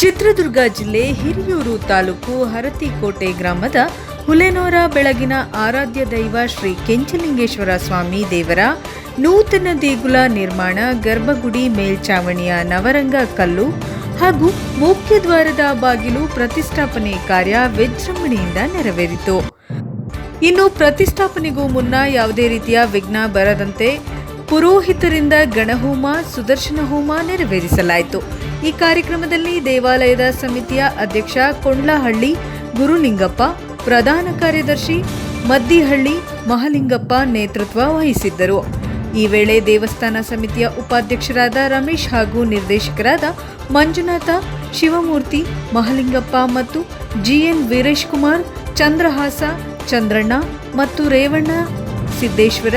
ಚಿತ್ರದುರ್ಗ ಜಿಲ್ಲೆ ಹಿರಿಯೂರು ತಾಲೂಕು ಹರತಿಕೋಟೆ ಗ್ರಾಮದ ಹುಲೆನೋರ ಬೆಳಗಿನ ಆರಾಧ್ಯ ದೈವ ಶ್ರೀ ಕೆಂಚಲಿಂಗೇಶ್ವರ ಸ್ವಾಮಿ ದೇವರ ನೂತನ ದೇಗುಲ ನಿರ್ಮಾಣ ಗರ್ಭಗುಡಿ ಮೇಲ್ಚಾವಣಿಯ ನವರಂಗ ಕಲ್ಲು ಹಾಗೂ ಮುಖ್ಯ ದ್ವಾರದ ಬಾಗಿಲು ಪ್ರತಿಷ್ಠಾಪನೆ ಕಾರ್ಯ ವಿಜೃಂಭಣೆಯಿಂದ ನೆರವೇರಿತು. ಇನ್ನು ಪ್ರತಿಷ್ಠಾಪನೆಗೂ ಮುನ್ನ ಯಾವುದೇ ರೀತಿಯ ವಿಘ್ನ ಬರದಂತೆ ಪುರೋಹಿತರಿಂದ ಗಣಹೋಮ, ಸುದರ್ಶನ ಹೋಮ ನೆರವೇರಿಸಲಾಯಿತು. ಈ ಕಾರ್ಯಕ್ರಮದಲ್ಲಿ ದೇವಾಲಯದ ಸಮಿತಿಯ ಅಧ್ಯಕ್ಷ ಕೊಂಡ್ಲಹಳ್ಳಿ ಗುರುಲಿಂಗಪ್ಪ ಪ್ರಧಾನ ಕಾರ್ಯದರ್ಶಿ ಮದ್ದಿಹಳ್ಳಿ, ಮಹಲಿಂಗಪ್ಪ ನೇತೃತ್ವ ವಹಿಸಿದ್ದರು. ಈ ವೇಳೆ ದೇವಸ್ಥಾನ ಸಮಿತಿಯ ಉಪಾಧ್ಯಕ್ಷರಾದ ರಮೇಶ್ ಹಾಗೂ ನಿರ್ದೇಶಕರಾದ ಮಂಜುನಾಥ, ಶಿವಮೂರ್ತಿ, ಮಹಲಿಂಗಪ್ಪ ಮತ್ತು ಜಿಎನ್ ವೀರೇಶ್ ಕುಮಾರ್ ಚಂದ್ರಹಾಸ, ಚಂದ್ರಣ್ಣ ಮತ್ತು ರೇವಣ್ಣ, ಸಿದ್ದೇಶ್ವರ,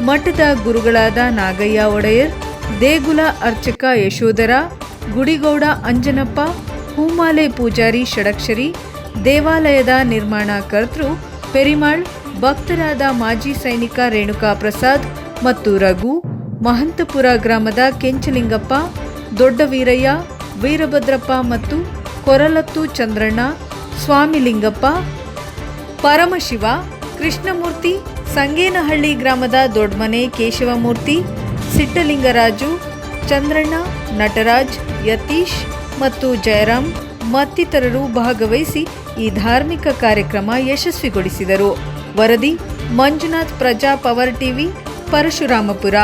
ಮಠದ ಗುರುಗಳಾದ ನಾಗಯ್ಯ ಒಡೆಯರ್, ದೇಗುಲ ಅರ್ಚಕ ಯಶೋಧರ ಗುಡಿಗೌಡ, ಅಂಜನಪ್ಪ, ಹೂಮಾಲೆ ಪೂಜಾರಿ ಷಡಕ್ಷರಿ, ದೇವಾಲಯದ ನಿರ್ಮಾಣ ಕರ್ತೃ ಪೆರಿಮಾಳ್, ಭಕ್ತರಾದ ಮಾಜಿ ಸೈನಿಕ ರೇಣುಕಾ ಪ್ರಸಾದ್ ಮತ್ತು ರಘು, ಮಹಂತಪುರ ಗ್ರಾಮದ ಕೆಂಚಲಿಂಗಪ್ಪ ದೊಡ್ಡ ವೀರಯ್ಯ ವೀರಭದ್ರಪ್ಪ ಮತ್ತು ಕೊರಲತ್ತು ಚಂದ್ರಣ್ಣ ಸ್ವಾಮಿಲಿಂಗಪ್ಪ ಪರಮಶಿವ, ಕೃಷ್ಣಮೂರ್ತಿ, ಸಂಗೇನಹಳ್ಳಿ ಗ್ರಾಮದ ದೊಡ್ಡಮನೆ ಕೇಶವಮೂರ್ತಿ, ಸಿಟ್ಟಲಿಂಗರಾಜು ಚಂದ್ರಣ್ಣ, ನಟರಾಜ್, ಯತೀಶ್ ಮತ್ತು ಜಯರಾಮ್ ಮತ್ತಿತರರು ಭಾಗವಹಿಸಿ ಈ ಧಾರ್ಮಿಕ ಕಾರ್ಯಕ್ರಮ ಯಶಸ್ವಿಗೊಳಿಸಿದರು. ವರದಿ ಮಂಜುನಾಥ್ ಪ್ರಜಾ ಪವರ್ ಟಿವಿ, ಪರಶುರಾಮಪುರ.